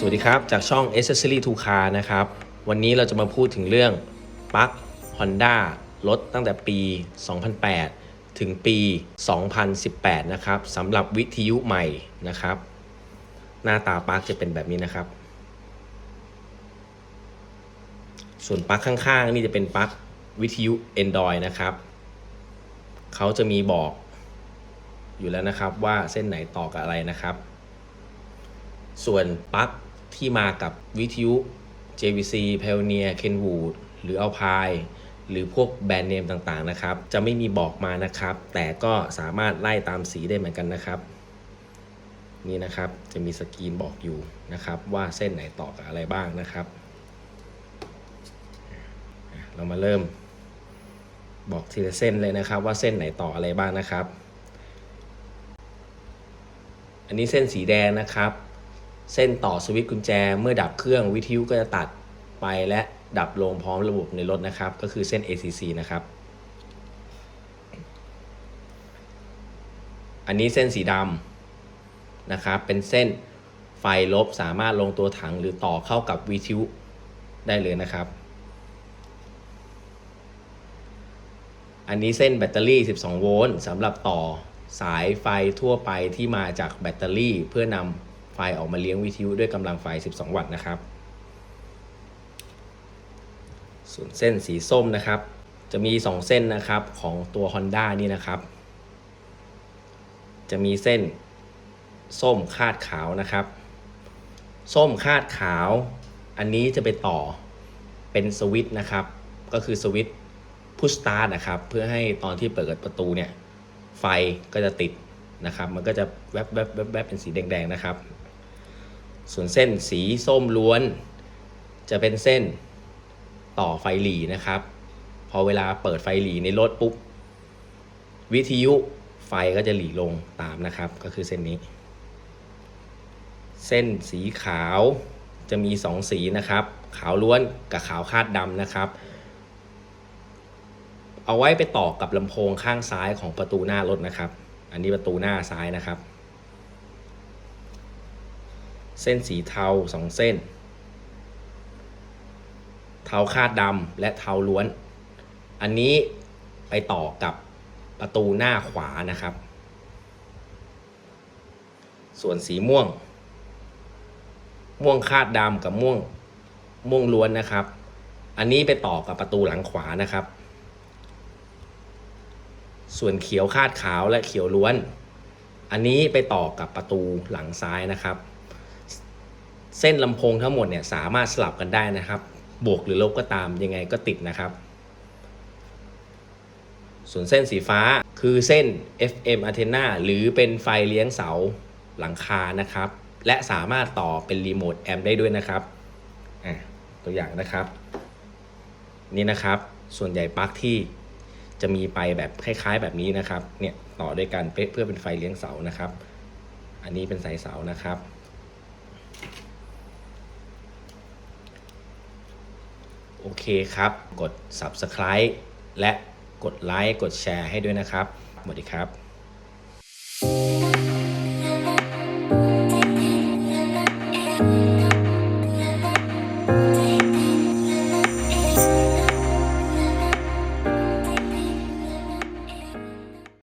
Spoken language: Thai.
สวัสดีครับ จากช่อง Accessory to Car นะครับ วันนี้เราจะมาพูดถึงเรื่องปลั๊ก Honda รถตั้งแต่ปี 2008 ถึงปี 2018 นะครับสำหรับวิทยุใหม่นะครับ หน้าตาปลั๊กจะเป็นแบบนี้นะครับ ส่วนปลั๊กข้างๆ นี่จะเป็นปลั๊กวิทยุ Android นะครับ เขาจะมีบอกอยู่แล้วนะครับว่าเส้นไหนต่อกับอะไรนะครับส่วนปลั๊ก ที่มากับวิทยุ JVC Pioneer Kenwood หรือ Alpine หรือพวกแบรนด์เนมต่างๆนะครับ จะไม่มีบอกมานะครับ แต่ก็สามารถไล่ตามสีได้เหมือนกันนะครับ นี่นะครับจะมีสกรีนบอกอยู่นะครับ ว่าเส้นไหนต่อกับอะไรบ้างนะครับ เรามาเริ่ม บอกทีละเส้นเลยนะครับ ว่าเส้นไหนต่ออะไรบ้างนะครับ อันนี้เส้นสีแดงนะครับ เส้นต่อสวิตช์กุญแจ เมื่อดับเครื่องวิทยุก็จะตัดไปและดับลงพร้อมระบบในรถนะครับ ก็คือเส้น ACC นะครับ อันนี้เส้นสีดำนะครับ เป็นเส้นไฟลบสามารถลงตัวถังหรือต่อเข้ากับวิทยุได้เลยนะครับ อันนี้เส้นแบตเตอรี่ 12 โวลต์สำหรับต่อสายไฟทั่วไปที่มาจากแบตเตอรี่เพื่อนำ ไฟออกมาเลี้ยงวิทยุด้วยกำลังไฟ 12 วัตต์นะครับ ส่วนเส้นสีส้มนะครับ จะมี 2 เส้นนะครับของตัว Honda นี่นะครับ จะมีเส้นส้มคาดขาวนะครับ ส้มคาดขาว อันนี้จะไปต่อเป็นสวิตช์นะครับ ก็คือสวิตช์พุชสตาร์ทนะครับ เพื่อให้ตอนที่เปิดประตูเนี่ย ไฟก็จะติดนะครับ มันก็จะแวบแวบแวบแวบเป็นสีแดงๆนะครับ ส่วนเส้นสีส้มล้วน จะเป็นเส้นต่อไฟหลีนะครับ พอเวลาเปิดไฟหลีในรถปุ๊บวิทยุไฟก็จะหลีลงตามนะครับ ก็คือเส้นนี้ เส้นสีขาวจะมี 2 สีนะครับ ขาวล้วนกับขาวคาดดำนะครับ เอาไว้ไปต่อกับลำโพงข้างซ้ายของประตูหน้ารถนะครับ อันนี้ประตูหน้าซ้ายนะครับ เส้นสีเทาสองเส้น เทาคาดดำและเทาล้วน อันนี้ไปต่อกับประตูหน้าขวานะครับ ส่วนสีม่วง ม่วงคาดดำกับม่วงม่วงล้วนนะครับ อันนี้ไปต่อกับประตูหลังขวานะครับ ส่วนเขียวคาดขาวและเขียวล้วน อันนี้ไปต่อกับประตูหลังซ้ายนะครับ เส้นลำโพงทั้งหมดเนี่ยสามารถสลับกันได้นะครับ บวกหรือลบก็ตามยังไงก็ติดนะครับ ส่วนเส้นสีฟ้าคือเส้น FM antenna หรือเป็นไฟเลี้ยงเสาหลังคานะครับ และสามารถต่อเป็นรีโมทแอมได้ด้วยนะครับตัวอย่างนะครับ นี่นะครับ ส่วนใหญ่ปลั๊กที่จะมีไปแบบคล้ายๆแบบนี้นะครับ เนี่ยต่อด้วยกันเพื่อเป็นไฟเลี้ยงเสานะครับ อันนี้เป็นสายเสานะครับ โอ เคครับ กด subscribe และกดไลค์กดแชร์ให้ด้วยนะครับสวัสดีครับ